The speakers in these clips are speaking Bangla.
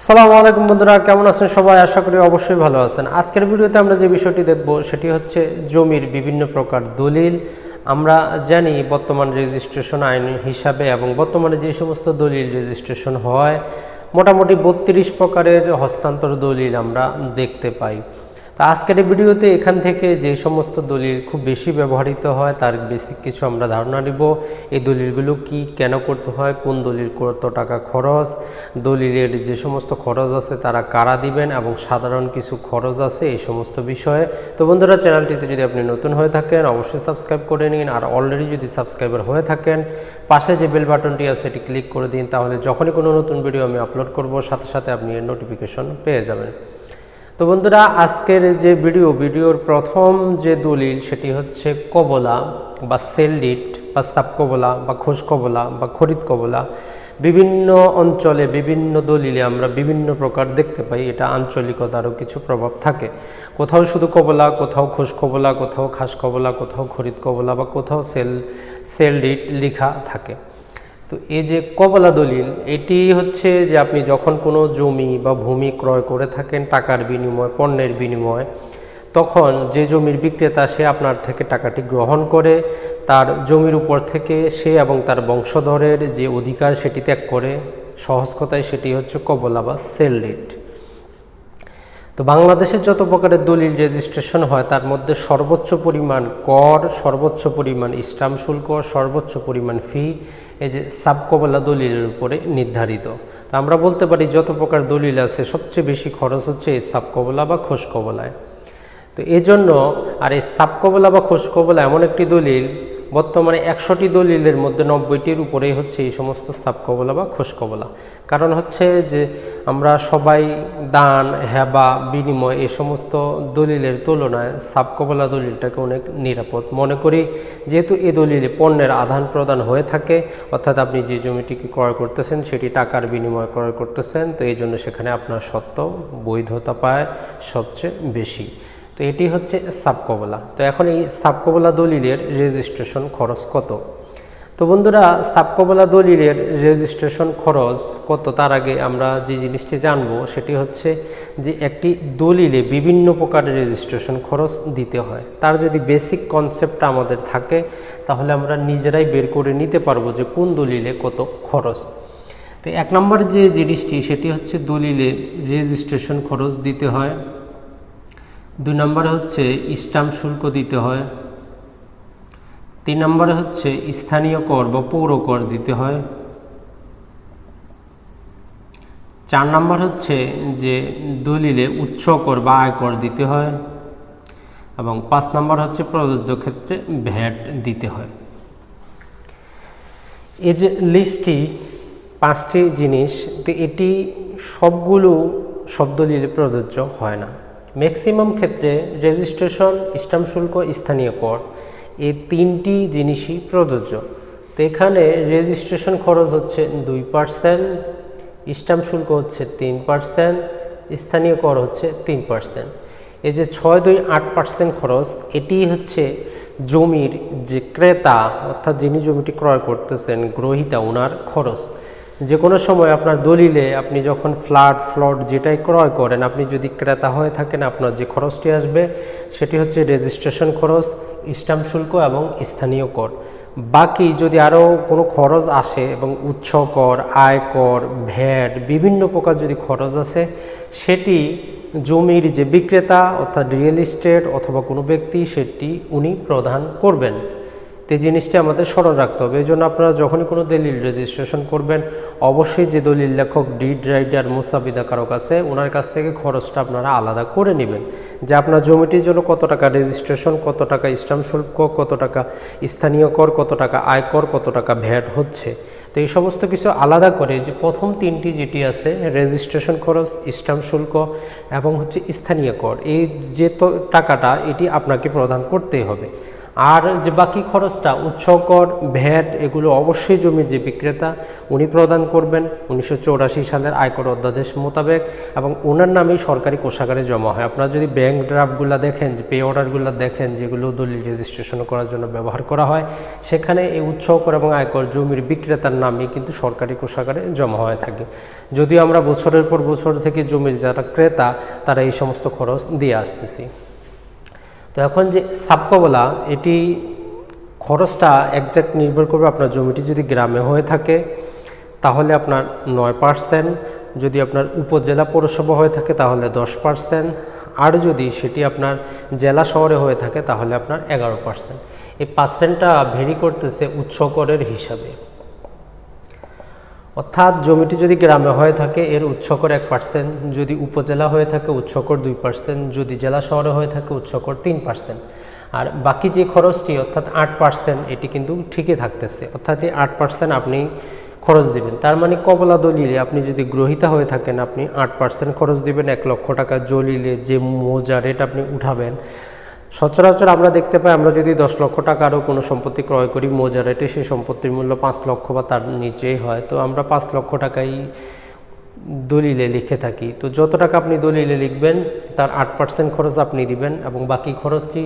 আসসালামু আলাইকুম বন্ধুরা, কেমন আছেন সবাই? আশা করি অবশ্যই ভালো আছেন। আজকের ভিডিওতে আমরা যে বিষয়টি দেখব, সেটি হচ্ছে জমির বিভিন্ন প্রকার দলিল। আমরা জানি বর্তমান রেজিস্ট্রেশন আইন হিসাবে এবং বর্তমানে যে সমস্ত দলিল রেজিস্ট্রেশন হয়, মোটামুটি বত্রিশ প্রকারের হস্তান্তর দলিল আমরা দেখতে পাই। তা আজকের ভিডিওতে এখান থেকে যে সমস্ত দলিল খুব বেশি ব্যবহৃত হয়, তার বেসিক কিছু আমরা ধারণা নিব। এই দলিলগুলো কি কেন করতে হয়, কোন দলিল কত টাকা খরচ, দলিলের যে সমস্ত খরচ আছে তারা কারা দিবেন এবং সাধারণ কিছু খরচ আছে এই সমস্ত বিষয়ে। তো বন্ধুরা, চ্যানেলটিতে যদি আপনি নতুন হয়ে থাকেন, অবশ্যই সাবস্ক্রাইব করে নিন। আর অলরেডি যদি সাবস্ক্রাইবার হয়ে থাকেন, পাশে যে বেল বাটনটি আছে এটি ক্লিক করে দিন, তাহলে যখনই কোনো নতুন ভিডিও আমি আপলোড করব, সাথে সাথে আপনি এর নোটিফিকেশন পেয়ে যাবেন। তো বন্ধুরা, আজকের যে ভিডিও, ভিডিওর প্রথম যে দলিল সেটি হচ্ছে কবলা বা সেলডিট বা সাপ কবলা বা খোঁজ কবলা বা খরিদ কবলা। বিভিন্ন অঞ্চলে বিভিন্ন দলিলে আমরা বিভিন্ন প্রকার দেখতে পাই, এটা আঞ্চলিকতারও কিছু প্রভাব থাকে। কোথাও শুধু কবলা, কোথাও খোঁজ কবলা, কোথাও খাস কবলা, কোথাও খরিদ কবলা বা কোথাও সেল সেলডিট লিখা থাকে। তো এই যে কবলা দলিল, এটি হচ্ছে যে আপনি যখন কোনো জমি বা ভূমি ক্রয় করে থাকেন টাকার বিনিময়, পণ্যের বিনিময়, তখন যে জমির বিক্রেতা সে আপনার থেকে টাকাটি গ্রহণ করে, তার জমির উপর থেকে সে এবং তার বংশধরের যে অধিকার সেটি ত্যাগ করে। সহজ কথায় সেটি হচ্ছে কবলা বা সেল রেট। তো বাংলাদেশের যত প্রকারের দলিল রেজিস্ট্রেশন হয়, তার মধ্যে সর্বোচ্চ পরিমাণ কর, সর্বোচ্চ পরিমাণ স্টাম্প শুল্ক সর্বোচ্চ পরিমাণ ফি এই যে সাবকবলা দলিলের উপরে নির্ধারিত। তো আমরা বলতে পারি যত প্রকার দলিল আছে, সবচেয়ে বেশি খরচ হচ্ছে এই সাবকবলা বা খোসকবলায় তো এই জন্য আর এই সাবকবলা বা খোসকবলা এমন একটি দলিল বর্তমানে একশোটি দলিলের মধ্যে নব্বইটির উপরেই হচ্ছে এই সমস্ত স্থাপকবলা বা খোসকবলা কারণ হচ্ছে যে আমরা সবাই দান, হেবা, বিনিময় এই সমস্ত দলিলের তুলনায় সাবকবলা দলিলটাকে অনেক নিরাপদ মনে করি। যেহেতু এ দলিলে পণ্যের আদান প্রদান হয়ে থাকে, অর্থাৎ আপনি যে জমিটিকে ক্রয় করতেছেন সেটি টাকার বিনিময় ক্রয় করতেছেন, তো এই জন্য সেখানে আপনার সত্য বৈধতা পায় সবচেয়ে বেশি। তো এটি হচ্ছে সাবকবলা তো এখন এই সাবকবলা দলিলের রেজিস্ট্রেশন খরচ কত? তো বন্ধুরা সাবকবলা দলিলের রেজিস্ট্রেশন খরচ কত তার আগে আমরা যে জিনিসটি জানব সেটি হচ্ছে যে একটি দলিলে বিভিন্ন প্রকারের রেজিস্ট্রেশন খরচ দিতে হয়। তার যদি বেসিক কনসেপ্ট আমাদের থাকে, তাহলে আমরা নিজেরাই বের করে নিতে পারব যে কোন দলিলে কত খরচ। তো এক নম্বর যে জিনিসটি, সেটি হচ্ছে দলিলে রেজিস্ট্রেশন খরচ দিতে হয়। দুই নম্বরে হচ্ছে স্টাম্প শুল্ক দিতে হয়। তিন নম্বরে হচ্ছে স্থানীয় কর বা পৌর কর দিতে হয়। চার নম্বর হচ্ছে যে দলিলে উচ্চ কর বা আয়কর দিতে হয় এবং পাঁচ নম্বর হচ্ছে প্রযোজ্য ক্ষেত্রে ভ্যাট দিতে হয়। এই যে লিস্টটি, পাঁচটি জিনিস, তো এটি সবগুলো সব দলিলে প্রযোজ্য হয় না। ম্যাক্সিমাম ক্ষেত্রে রেজিস্ট্রেশন, স্টাম্প শুল্ক, স্থানীয় কর এই তিনটি জিনিসই প্রযোজ্য। তো এখানে রেজিস্ট্রেশন খরচ হচ্ছে দুই পার্সেন্ট, স্টাম্প শুল্ক হচ্ছে তিন পার্সেন্ট, স্থানীয় কর হচ্ছে তিন পার্সেন্ট। এই যে ছয় দুই আট পার্সেন্ট খরচ, এটি হচ্ছে জমির যে ক্রেতা, অর্থাৎ যিনি জমিটি ক্রয় করতেছেন, গ্রহিতা, ওনার খরচ। যে কোনো সময় আপনার দলিলে আপনি যখন ফ্ল্যাট, ফ্লট যেটাই ক্রয় করেন, আপনি যদি ক্রেতা হয়ে থাকেন, আপনার যে খরচটি আসবে, সেটি হচ্ছে রেজিস্ট্রেশন খরচ স্টাম্প শুল্ক এবং স্থানীয় কর। বাকি যদি আরও কোনো খরচ আসে এবং উৎস কর, আয় কর, ভ্যাট, বিভিন্ন প্রকার যদি খরচ আসে, সেটি জমির যে বিক্রেতা অর্থাৎ রিয়েল এস্টেট অথবা কোনো ব্যক্তি, সেটি উনি প্রদান করবেন। তো এই জিনিসটি আমাদের স্মরণ রাখতে হবে। এই জন্য আপনারা যখনই কোনো দলিল রেজিস্ট্রেশন করবেন, অবশ্যই যে দলিল লেখক ডিড রাইডার মুসাবিদা কারক আছে ওনার কাছ থেকে খরচটা আপনারা আলাদা করে নেবেন। যে আপনার জমিটির জন্য কত টাকা রেজিস্ট্রেশন কত টাকা স্টাম্প শুল্ক, কত টাকা স্থানীয় কর, কত টাকা আয়কর কত টাকা ভ্যাট হচ্ছে। তো এই সমস্ত কিছু আলাদা করে যে প্রথম তিনটি যেটি আছে রেজিস্ট্রেশন খরচ স্টাম্প শুল্ক এবং হচ্ছে স্থানীয় কর, এই যে তো, টাকাটা এটি আপনাকে প্রদান করতেই হবে। আর যে বাকি খরচটা উৎসকর ভ্যাট এগুলো অবশ্যই জমির যে বিক্রেতা, উনি প্রদান করবেন। উনিশশো সালের আয়কর অধ্যাদেশ মোতাবেক এবং ওনার নামেই সরকারি কোষাগারে জমা হয়। আপনারা যদি ব্যাংক ড্রাফটগুলো দেখেন, যে পে অর্ডারগুলো দেখেন, যেগুলো দলিল রেজিস্ট্রেশন করার জন্য ব্যবহার করা হয়, সেখানে এই উৎসকর এবং আয়কর জমির বিক্রেতার নামে কিন্তু সরকারি কোষাগারে জমা হয়ে থাকে। যদিও আমরা বছরের পর বছর থেকে জমির যারা ক্রেতা, তারা এই সমস্ত খরচ দিয়ে আসতেছি। তো এখন যে সাবকবলা এটি খরচটা একজ্যাক্ট নির্ভর করবে আপনার জমিটি যদি গ্রামে হয়ে থাকে, তাহলে আপনার নয় পার্সেন্ট যদি আপনার উপজেলা পৌরসভা হয়ে থাকে তাহলে দশ পার্সেন্ট আর যদি সেটি আপনার জেলা শহরে হয়ে থাকে তাহলে আপনার এগারো পার্সেন্ট এই পার্সেন্টটা ভেরি করতেছে উৎসকরের হিসাবে। অর্থাৎ জমিটি যদি গ্রামে হয়ে থাকে, এর উৎসকর এক পার্সেন্ট যদি উপজেলা হয়ে থাকে, উৎসকর দুই পার্সেন্ট যদি জেলা শহরে হয়ে থাকে, উৎসকর তিন পার্সেন্ট আর বাকি যে খরচটি, অর্থাৎ আট পার্সেন্ট এটি কিন্তু ঠিকই থাকতেছে। অর্থাৎ এই আট পার্সেন্ট আপনি খরচ দিবেন। তার মানে কবলা দলিলে আপনি যদি গ্রহিতা হয়ে থাকেন, আপনি আট পার্সেন্ট খরচ দিবেন, এক লক্ষ টাকা জলিলে যে মোজা রেট আপনি উঠাবেন সচরাচর আমরা দেখতে পাই, আমরা যদি দশ লক্ষ টাকারও কোনো সম্পত্তি ক্রয় করি মোজা রেটে সেই সম্পত্তির মূল্য পাঁচ লক্ষ বা তার নিচেই হয়। তো আমরা পাঁচ লক্ষ টাকাই দলিলে লিখে থাকি। তো যত টাকা আপনি দলিলে লিখবেন, তার আট পার্সেন্ট খরচ আপনি দিবেন এবং বাকি খরচটি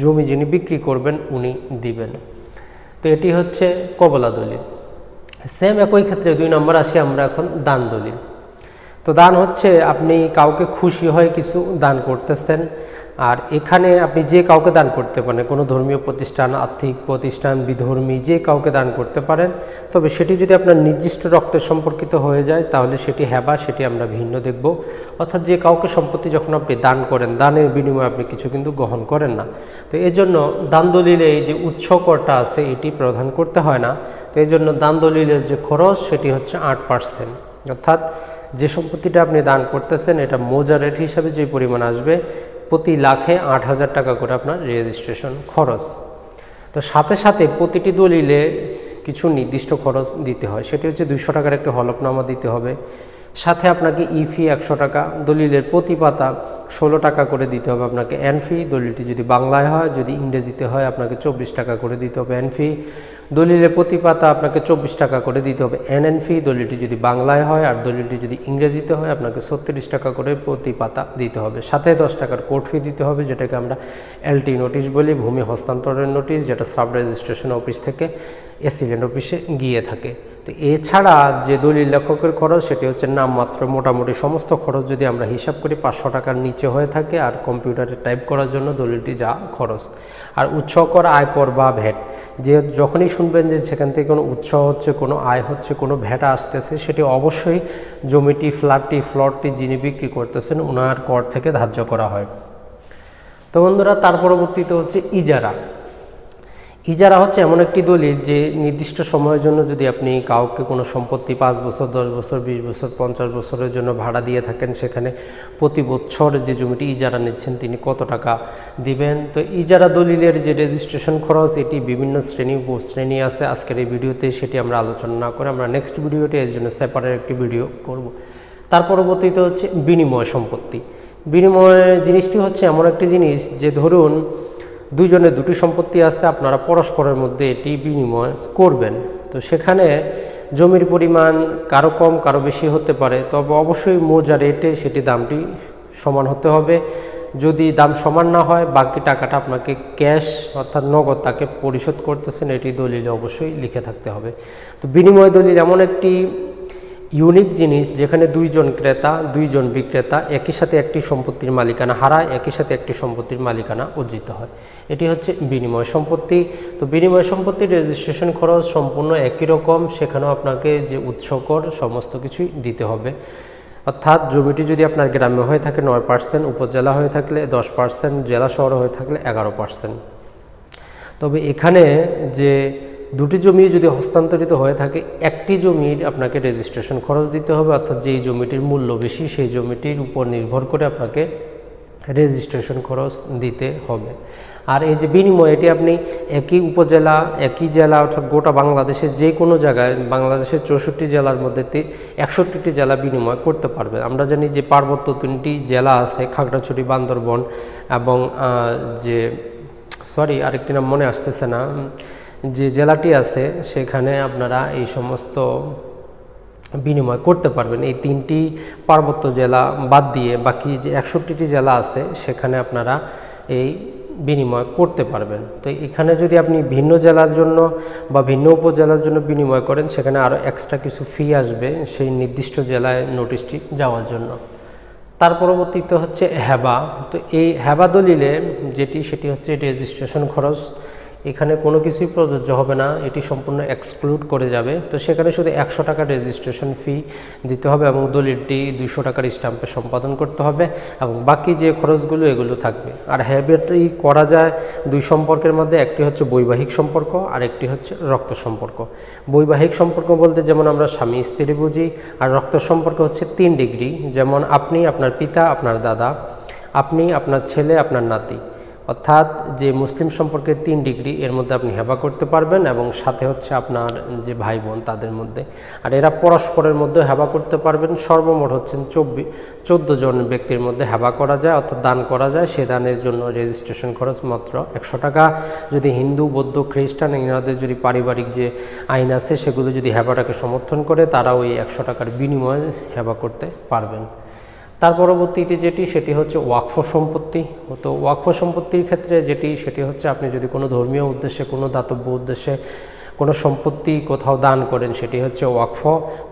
জমি যিনি বিক্রি করবেন, উনি দিবেন। তো এটি হচ্ছে কবলা দলিল। সেম একই ক্ষেত্রে দুই নম্বর আসি আমরা এখন দান দলিল। তো দান হচ্ছে, আপনি কাউকে খুশি হয়ে কিছু দান করতেছেন আর এখানে আপনি যে কাউকে দান করতে পারেন, কোনো ধর্মীয় প্রতিষ্ঠান, আর্থিক প্রতিষ্ঠান, বিধর্মী, যে কাউকে দান করতে পারেন, তবে সেটি যদি আপনার নির্দিষ্ট রক্তের সম্পর্কিত হয়ে যায়, তাহলে সেটি হ্যাবা, সেটি আমরা ভিন্ন দেখব। অর্থাৎ যে কাউকে সম্পত্তি যখন আপনি দান করেন, দানের বিনিময়ে আপনি কিছু কিন্তু গ্রহণ করেন না। তো এই জন্য দান দলিলে এই যে উৎসকরটা আছে, এটি প্রদান করতে হয় না। তো এই জন্য দান দলিলের যে খরচ, সেটি হচ্ছে আট পার্সেন্ট। অর্থাৎ যে সম্পত্তিটা আপনি দান করতেছেন, এটা মোজা রেট হিসাবে যে পরিমাণ আসবে প্রতি লাখে আট হাজার টাকা করে আপনার রেজিস্ট্রেশন খরচ। তো সাথে সাথে প্রতিটি দলিলে কিছু নির্দিষ্ট খরচ দিতে হয়। সেটি হচ্ছে দুইশো টাকার একটি হলফনামা দিতে হবে। সাথে আপনাকে ই ফি একশো টাকা, দলিলের প্রতি পাতা ষোলো টাকা করে দিতে হবে আপনাকে এন ফি। দলিলটি যদি বাংলায় হয়, যদি ইংরেজিতে হয়, আপনাকে চব্বিশ টাকা করে দিতে হবে এন ফি। দলিলের প্রতি পাতা আপনাকে চব্বিশ টাকা করে দিতে হবে এন এন ফি। দলিলটি যদি বাংলায় হয় আর দলিলটি যদি ইংরেজিতে হয়, আপনাকে ছত্রিশ টাকা করে প্রতি পাতা দিতে হবে। সাথে দশ টাকার কোর্ট ফি দিতে হবে, যেটাকে আমরা এলটি নোটিশ বলি, ভূমি হস্তান্তরের নোটিশ, যেটা সাব রেজিস্ট্রেশন অফিস থেকে এসিলেন্ট অফিসে গিয়ে থাকে। তো এছাড়া যে দলিল লেখকের খরচ, সেটি হচ্ছে নামমাত্র মোটামুটি সমস্ত খরচ যদি আমরা হিসাব করি, পাঁচশো টাকার নিচে হয়ে থাকে আর কম্পিউটারে টাইপ করার জন্য দলিলটি যা খরচ। আর উৎসকর আয়কর বা ভ্যাট, যে যখনই শুনবেন যে সেখান থেকে কোনো উৎস হচ্ছে, কোনো আয় হচ্ছে, কোনো ভ্যাট আসতেছে, সেটি অবশ্যই জমিটি, ফ্ল্যাটটি, ফ্লটটি যিনি বিক্রি করতেছেন ওনার কর থেকে ধার্য করা হয়। তো বন্ধুরা, তার পরবর্তীতে হচ্ছে ইজারা। ইজারা হচ্ছে এমন একটি দলিল যে নির্দিষ্ট সময়ের জন্য যদি আপনি কাউকে কোনো সম্পত্তি পাঁচ বছর, দশ বছর, বিশ বছর, পঞ্চাশ বছরের জন্য ভাড়া দিয়ে থাকেন, সেখানে প্রতি বছর যে জমিটি ইজারা নিচ্ছেন তিনি কত টাকা দিবেন? তো ইজারা দলিলের যে রেজিস্ট্রেশন খরচ, এটি বিভিন্ন শ্রেণি, উপশ্রেণী আছে। আজকের এই ভিডিওতে সেটি আমরা আলোচনা না করে আমরা নেক্সট ভিডিওতে এর জন্য সেপারেট একটি ভিডিও করব। তার পরবর্তীতে হচ্ছে বিনিময় সম্পত্তি। বিনিময় জিনিসটি হচ্ছে এমন একটি জিনিস যে ধরুন দুজনের দুটি সম্পত্তি আছে, আপনারা পরস্পরের মধ্যে এটি বিনিময় করবেন। তো সেখানে জমির পরিমাণ কারও কম, কারও বেশি হতে পারে, তবে অবশ্যই মোজা রেটে সেটি দামটি সমান হতে হবে। যদি দাম সমান না হয়, বাকি টাকাটা আপনাকে ক্যাশ অর্থাৎ নগদ তাকে পরিশোধ করতেছেন, এটি দলিলে অবশ্যই লিখে থাকতে হবে। তো বিনিময় দলিল এমন একটি ইউনিক জিনিস যেখানে দুইজন ক্রেতা, দুইজন বিক্রেতা একই সাথে একটি সম্পত্তির মালিকানা হারায়, একই সাথে একটি সম্পত্তির মালিকানা অর্জিত হয়। এটি হচ্ছে বিনিময় সম্পত্তি। তো বিনিময় সম্পত্তির রেজিস্ট্রেশন খরচ সম্পূর্ণ একই রকম। সেখানেও আপনাকে যে উৎসকর সমস্ত কিছুই দিতে হবে। অর্থাৎ জমিটি যদি আপনার গ্রামে হয়ে থাকে নয় পার্সেন্ট, উপজেলা হয়ে থাকলে দশ পার্সেন্ট, জেলা শহর হয়ে থাকলে এগারো পার্সেন্ট। তবে এখানে যে দুটি জমি যদি হস্তান্তরিত হয়ে থাকে, একটি জমির আপনাকে রেজিস্ট্রেশন খরচ দিতে হবে, অর্থাৎ যেই জমিটির মূল্য বেশি, সেই জমিটির উপর নির্ভর করে আপনাকে রেজিস্ট্রেশন খরচ দিতে হবে। আর এই যে বিনিময় এটি আপনি একই উপজেলা, একই জেলা, অর্থাৎ গোটা বাংলাদেশের যে কোনো জায়গায়, বাংলাদেশের চৌষট্টি জেলার মধ্যে একষট্টিটি জেলা বিনিময় করতে পারবে। আমরা জানি যে পার্বত্য তিনটি জেলা আছে, খাগড়াছড়ি, বান্দরবন এবং যে সরি আরেকটি নাম মনে আসতেছে না। যে জেলাটি আছে, সেখানে আপনারা এই সমস্ত বিনিময় করতে পারবেন। এই তিনটি পার্বত্য জেলা বাদ দিয়ে বাকি যে একষট্টিটি জেলা আছে, সেখানে আপনারা এই বিনিময় করতে পারবেন। তো এখানে যদি আপনি ভিন্ন জেলার জন্য বা ভিন্ন উপজেলার জন্য বিনিময় করেন, সেখানে আরও এক্সট্রা কিছু ফি আসবে সেই নির্দিষ্ট জেলায় নোটিশটি যাওয়ার জন্য। তার পরবর্তীতে হচ্ছে হ্যাবা। তো এই হ্যাবা দলিলে যেটি, সেটি হচ্ছে রেজিস্ট্রেশন খরচ। এখানে কোনো কিছুই প্রযোজ্য হবে না, এটি সম্পূর্ণ এক্সক্লুড করে যাবে। তো সেখানে শুধু একশো টাকার রেজিস্ট্রেশন ফি দিতে হবে এবং দলিলটি দুশো টাকার স্ট্যাম্পে সম্পাদন করতে হবে এবং বাকি যে খরচগুলো এগুলো থাকবে। আর হ্যাবেটি করা যায় দুই সম্পর্কের মধ্যে, একটি হচ্ছে বৈবাহিক সম্পর্ক আর একটি হচ্ছে রক্ত সম্পর্ক। বৈবাহিক সম্পর্ক বলতে যেমন আমরা স্বামী স্ত্রী বুঝি, আর রক্ত সম্পর্ক হচ্ছে তিন ডিগ্রি যেমন আপনি আপনার পিতা, আপনার দাদা, আপনি আপনার ছেলে, আপনার নাতি। অর্থাৎ যে মুসলিম সম্পর্কে তিন ডিগ্রি এর মধ্যে আপনি হেবা করতে পারবেন এবং সাথে হচ্ছে আপনার যে ভাই বোন তাদের মধ্যে। আর এরা পরস্পরের মধ্যে হেবা করতে পারবেন। সর্বমোট হচ্ছেন চব্বিশ চোদ্দ জন ব্যক্তির মধ্যে হেবা করা যায় অর্থাৎ দান করা যায়। সে দানের জন্য রেজিস্ট্রেশন খরচ মাত্র একশো টাকা। যদি হিন্দু, বৌদ্ধ, খ্রিস্টান এনাদের যদি পারিবারিক যে আইন আছে, সেগুলো যদি হেবাটাকে সমর্থন করে তারা ওই একশো টাকার বিনিময়ে হেবা করতে পারবেন। তার পরবর্তীতে যেটি, সেটি হচ্ছে ওয়াকফ সম্পত্তি। তো ওয়াকফ সম্পত্তির ক্ষেত্রে যেটি, সেটি হচ্ছে আপনি যদি কোনো ধর্মীয় উদ্দেশ্যে, কোনো দাতব্য উদ্দেশ্যে কোনো সম্পত্তি কোথাও দান করেন, সেটি হচ্ছে ওয়াকফ।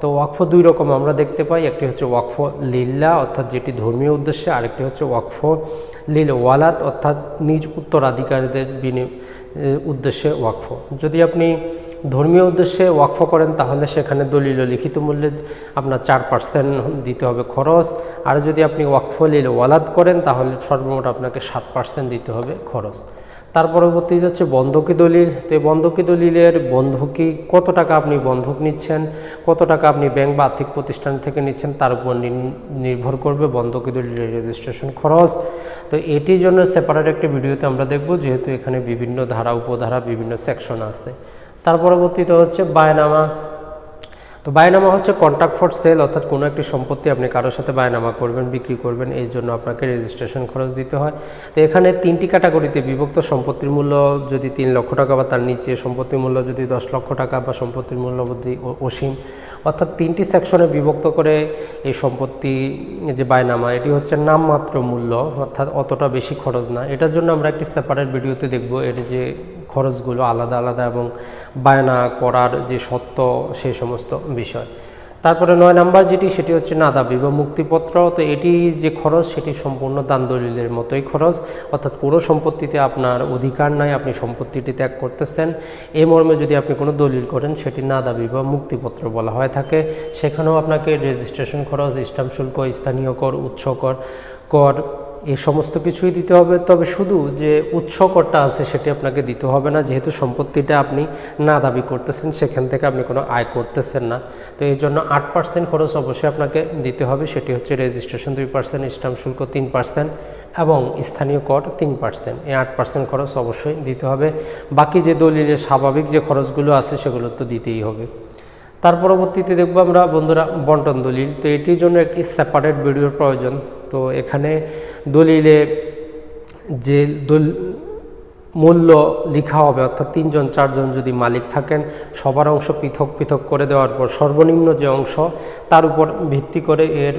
তো ওয়াকফ দুই রকম আমরা দেখতে পাই। একটি হচ্ছে ওয়াকফ লিল্লা, অর্থাৎ যেটি ধর্মীয় উদ্দেশ্যে, আরেকটি হচ্ছে ওয়াকফ লিল ওয়ালাত অর্থাৎ নিজ উত্তরাধিকারীদের বিনি উদ্দেশ্যে ওয়াকফ। যদি আপনি ধর্মীয় উদ্দেশ্যে ওয়াকফ করেন, তাহলে সেখানে দলিল লিখিত মূল্যে আপনার চার পার্সেন্ট দিতে হবে খরচ। আর যদি আপনি ওয়াকফ লিল ওয়ালাদ করেন, তাহলে সর্বমোট আপনাকে সাত পার্সেন্ট দিতে হবে খরচ। তার পরবর্তীতে হচ্ছে বন্ধকি দলিল। তো এই বন্ধকি দলিলের বন্ধকি, কত টাকা আপনি বন্ধক নিচ্ছেন, কত টাকা আপনি ব্যাংক বা আর্থিক প্রতিষ্ঠান থেকে নিচ্ছেন, তার উপর নির্ভর করবে বন্ধকি দলিলের রেজিস্ট্রেশন খরচ। তো এটির জন্য সেপারেট একটি ভিডিওতে আমরা দেখব, যেহেতু এখানে বিভিন্ন ধারা, উপধারা, বিভিন্ন সেকশন আছে। তার পরবর্তীতে হচ্ছে বায়নামা। তো বায়নামা হচ্ছে কন্ট্রাক্ট ফর সেল অর্থাৎ কোনো একটি সম্পত্তি আপনি কারোর সাথে বায়নামা করবেন, বিক্রি করবেন, এই জন্য আপনাকে রেজিস্ট্রেশন খরচ দিতে হয়। তো এখানে তিনটি ক্যাটাগরিতে বিভক্ত সম্পত্তির মূল্য যদি তিন লক্ষ টাকা বা তার নিচে সম্পত্তির মূল্য যদি দশ লক্ষ টাকা বা সম্পত্তির মূল্য অসীম। অর্থাৎ তিনটি সেকশনে বিভক্ত করে এই সম্পত্তি যে বায়নামা, এটি হচ্ছে নামমাত্র মূল্য, অর্থাৎ অতটা বেশি খরচ না। এটার জন্য আমরা একটি সেপারেট ভিডিওতে দেখব এর যে খরচগুলো, আলাদা আলাদা এবং বায়না করার যে সত্য সেই সমস্ত বিষয়। তারপরে নয় নাম্বার যেটি, সেটি হচ্ছে নাদাবি বা মুক্তিপত্র। তো এটি যে খরচ, সেটি সম্পূর্ণ দান দলিলের মতোই খরচ। অর্থাৎ পুরো সম্পত্তিতে আপনার অধিকার নাই, আপনি সম্পত্তিটি ত্যাগ করতেছেন। এই মর্মে যদি আপনি কোনো দলিল করেন, সেটি নাদাবি বা মুক্তিপত্র বলা হয়ে থাকে। সেখানেও আপনাকে রেজিস্ট্রেশন খরচ স্টাম্প শুল্ক স্থানীয় কর, উৎস কর কর এই সমস্ত কিছুই দিতে হবে, তবে শুধু যে উৎস করটা আছে সেটি আপনাকে দিতে হবে না। যেহেতু সম্পত্তিটা আপনি না দাবি করতেছেন, সেখান থেকে আপনি কোনো আয় করতেছেন না। তো এই জন্য আট পার্সেন্ট খরচ অবশ্যই আপনাকে দিতে হবে। সেটি হচ্ছে রেজিস্ট্রেশন দুই পার্সেন্ট স্টাম্প শুল্ক তিন পার্সেন্ট এবং স্থানীয় কর তিন পার্সেন্ট এই আট পার্সেন্ট খরচ অবশ্যই দিতে হবে। বাকি যে দলিলের স্বাভাবিক যে খরচগুলো আছে সেগুলো তো দিতেই হবে। তার পরবর্তীতে দেখব আমরা বন্ধুরা বন্টন দলিল। তো এটির জন্য একটি সেপারেট ভিডিওর প্রয়োজন। তো এখানে দলিলে যে দল, মূল্য লেখা হবে, অর্থাৎ তিনজন, চারজন যদি মালিক থাকেন, সবার অংশ পৃথক পৃথক করে দেওয়ার পর সর্বনিম্ন যে অংশ, তার উপর ভিত্তি করে এর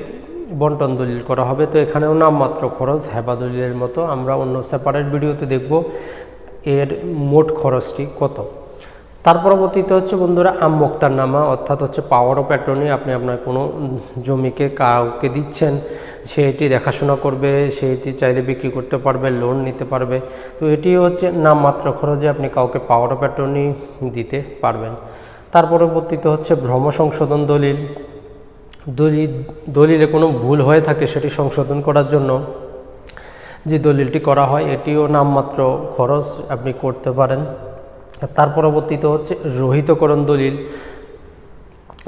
বন্টন দলিল করা হবে। তো এখানেও নামমাত্র খরচ, হেবা দলিলের মতো। আমরা অন্য সেপারেট ভিডিওতে দেখব এর মোট খরচটি কত। তার পরবর্তীতে হচ্ছে বন্ধুরা, আম মোক্তার নামা, অর্থাৎ হচ্ছে পাওয়ার অফ অ্যাটর্নি আপনি আপনার কোনো জমিকে কাউকে দিচ্ছেন সে এটি দেখাশোনা করবে সে এটি চাইলে বিক্রি করতে পারবে লোন নিতে পারবে। তো এটি হচ্ছে নামমাত্র খরচে আপনি কাউকে পাওয়ার অফ অ্যাটর্নি দিতে পারবেন। তার পরবর্তীতে হচ্ছে ভ্রম সংশোধন দলিল। দলিল দলিলে কোনো ভুল হয়ে থাকে সেটি সংশোধন করার জন্য যে দলিলটি করা হয়, এটিও নামমাত্র খরচ আপনি করতে পারেন। তার পরবর্তীতে হচ্ছে রোহিতকরণ দলিল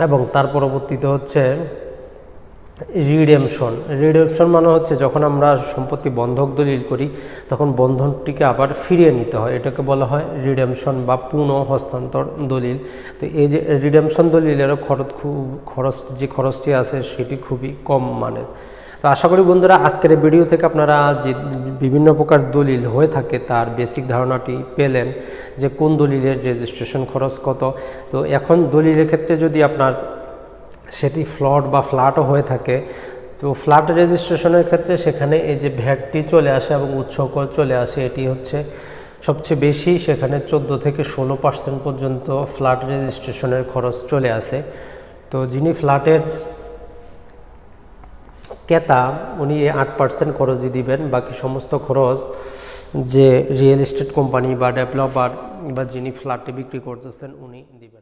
এবং তার পরবর্তীতে হচ্ছে রিডেমশন। রিডেমশন মানে হচ্ছে যখন আমরা সম্পত্তি বন্ধক দলিল করি, তখন বন্ধনটিকে আবার ফিরিয়ে নিতে হয়। এটাকে বলা হয় রিডেমশন বা পুনঃ হস্তান্তর দলিল। তো এই যে রিডেমশন দলিলেরও খরচ খুব, খরচ, যে খরচটি আছে সেটি খুবই কম মানের। তো আশা করি বন্ধুরা, আজকের ভিডিও থেকে আপনারা যে বিভিন্ন প্রকার দলিল হয়ে থাকে, তার বেসিক ধারণাটি পেলেন যে কোন দলিলের রেজিস্ট্রেশন খরচ কত। তো এখন দলিলের ক্ষেত্রে যদি আপনার সেটি ফ্লট বা ফ্ল্যাটও হয়ে থাকে। তো ফ্ল্যাট রেজিস্ট্রেশনের ক্ষেত্রে সেখানে এই যে ভ্যাটটি চলে আসে এবং উৎসক চলে আসে, এটি হচ্ছে সবচেয়ে বেশি, সেখানে চোদ্দ থেকে ষোলো পার্সেন্ট পর্যন্ত ফ্ল্যাট রেজিস্ট্রেশনের খরচ চলে আসে। তো যিনি ফ্ল্যাটের ক্রেতা, উনি এই আট পার্সেন্ট খরচই দিবেন। বাকি সমস্ত খরচ যে রিয়েল এস্টেট কোম্পানি বা ডেভেলপার বা যিনি ফ্ল্যাটটি বিক্রি করতেছেন, উনি দিবেন।